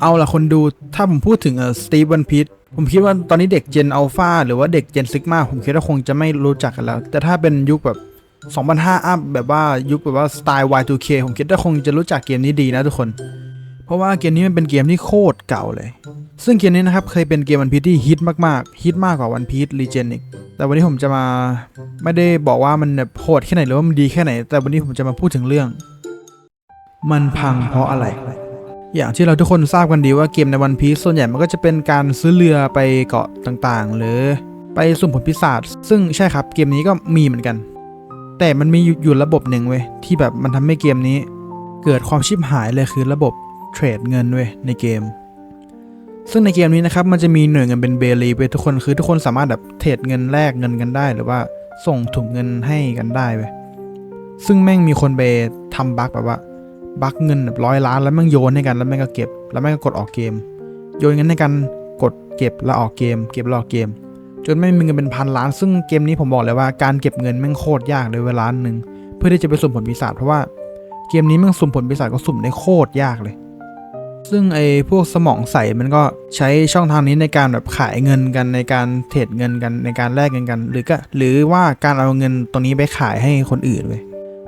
เอาล่ะคนดูถ้าผมพูดถึงเออสตีฟวันพีทผมคิดว่าตอนนี้เด็กเจนอัลฟาหรือว่าเด็กเจนซิกมาผมคิดว่าคงจะไม่รู้จักกันแล้ว แต่ถ้าเป็นยุคแบบ 2005 อัพแบบว่ายุคแบบว่าสไตล์ Y2K ผมคิดว่าคงจะรู้จักเกมนี้ดีนะทุกคน เพราะว่าเกมนี้มันเป็นเกมที่โคตรเก่าเลย ซึ่งเกมนี้นะครับเคยเป็นเกมวันพีทที่ฮิตมากๆฮิตมากกว่าวันพีทรีเจนอีกแต่วันนี้ผมจะมาไม่ได้บอกว่ามันแบบโหดแค่ไหนหรือว่ามันดีแค่ไหน แต่วันนี้ผมจะมาพูดถึงเรื่อง มันพังเพราะอะไร อย่างที่เราทุกคนทราบกันดีว่าเกมในวันพีซส่วนใหญ่มันก็จะเป็นการซื้อเรือไปเกาะต่างๆ หรือไปสุ่มผลพิศาจซึ่งใช่ครับเกมนี้ก็มีเหมือนกัน แต่มันมีอยู่ระบบหนึ่งเว้ยที่แบบมันทำให้เกมนี้ เกิดความชิบหายเลยคือระบบเทรดเงินเว้ยในเกม ซึ่งในเกมนี้นะครับมันจะมีหน่วยเงินเป็นเบลีเว้ยทุกคนคือทุกคนสามารถแบบเทรดเงินแลกเงินกันได้หรือว่าส่งถุงเงินให้กันได้เว้ยซึ่งแม่งมีคนไปทำบั๊กแบบว่า บักเงินแบบร้อยล้านแล้วม่งโยนให้กันแล้วม่งก็เก็บ แล้วม่งก็กดออกเกม โยนเงินให้กันกดเก็บแล้วออกเกม เก็บแล้วออกเกม จนไม่มีเงินเป็นพันล้าน ซึ่งเกมนี้ผมบอกเลยว่าการเก็บเงินแม่งโคตรยากเลยเวลาหนึ่งเพื่อที่จะไปสุ่มผลปีศาจเพราะว่าเกมนี้แม่งสุ่มผลปีศาจก็สุ่มได้โคตรยากเลย ซึ่งไอ้พวกสมองใสมันก็ใช้ช่องทางนี้ในการแบบขายเงินกันในการเทรดเงินกันในการแลกเงินกัน หรือก็หรือว่าการเอาเงินตรงนี้ไปขายให้คนอื่นเว้ย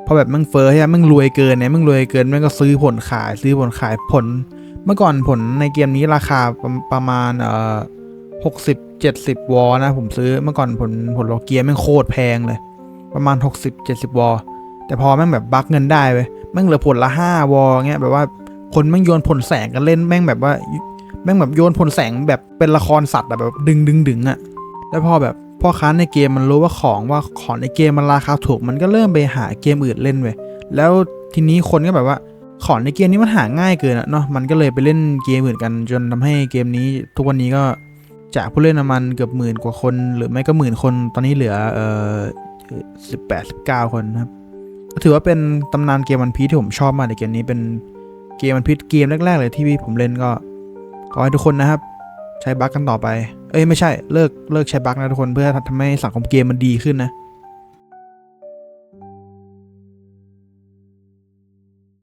พอแบบมึงเฟ้อใช่ไหมมึงรวยเกินเนี่ยมึงรวยเกินมึงก็ซื้อผลขายซื้อผลขายผล เมื่อก่อนผลในเกมนี้ราคาประประมาณเอ่อหกสิบเจ็ดสิบวอลนะผมซื้อเมื่อก่อนผลผลโลเกียแม่งโคตรแพงเลย ประมาณหกสิบเจ็ดสิบวอลแต่พอแม่งแบบบักเงินได้เว้ยแม่งเหลือผลละห้าวอลเงี้ยแบบว่าคนแม่งโยนผลแสงกันเล่นแม่งแบบว่าแม่งแบบโยนผลแสงแบบเป็นละครสัตว์อะแบบดึงดึงดึงอะแล้วพอแบบ พ่อค้าในเกมมันรู้ว่าของว่าของในเกมมันราคาถูก มันก็เริ่มไปหาเกมอื่นเล่นเว้ยแล้วทีนี้คนก็แบบว่าของในเกมนี้มันหาง่ายเกินอะเนาะมันก็เลยไปเล่นเกมอื่นกัน จนทำให้เกมนี้ทุกวันนี้ก็จากผู้เล่นมาณเกือบหมื่นกว่าคน หรือไม่ก็หมื่นคนตอนนี้เหลือเอ่อสิบแปดสิบเก้าคนครับถือว่าเป็นตำนานเกมวันพีที่ผมชอบมากในเกมนี้เป็นเกมวันพีเกมแรกๆเลยที่ผมเล่นก็ขอให้ทุกคนนะครับ ใช้บั๊กกันต่อไป เอ้ยไม่ใช่เลิกเลิกใช้บั๊กนะทุกคนเพื่อทำให้สังคมเกมมันดีขึ้นนะ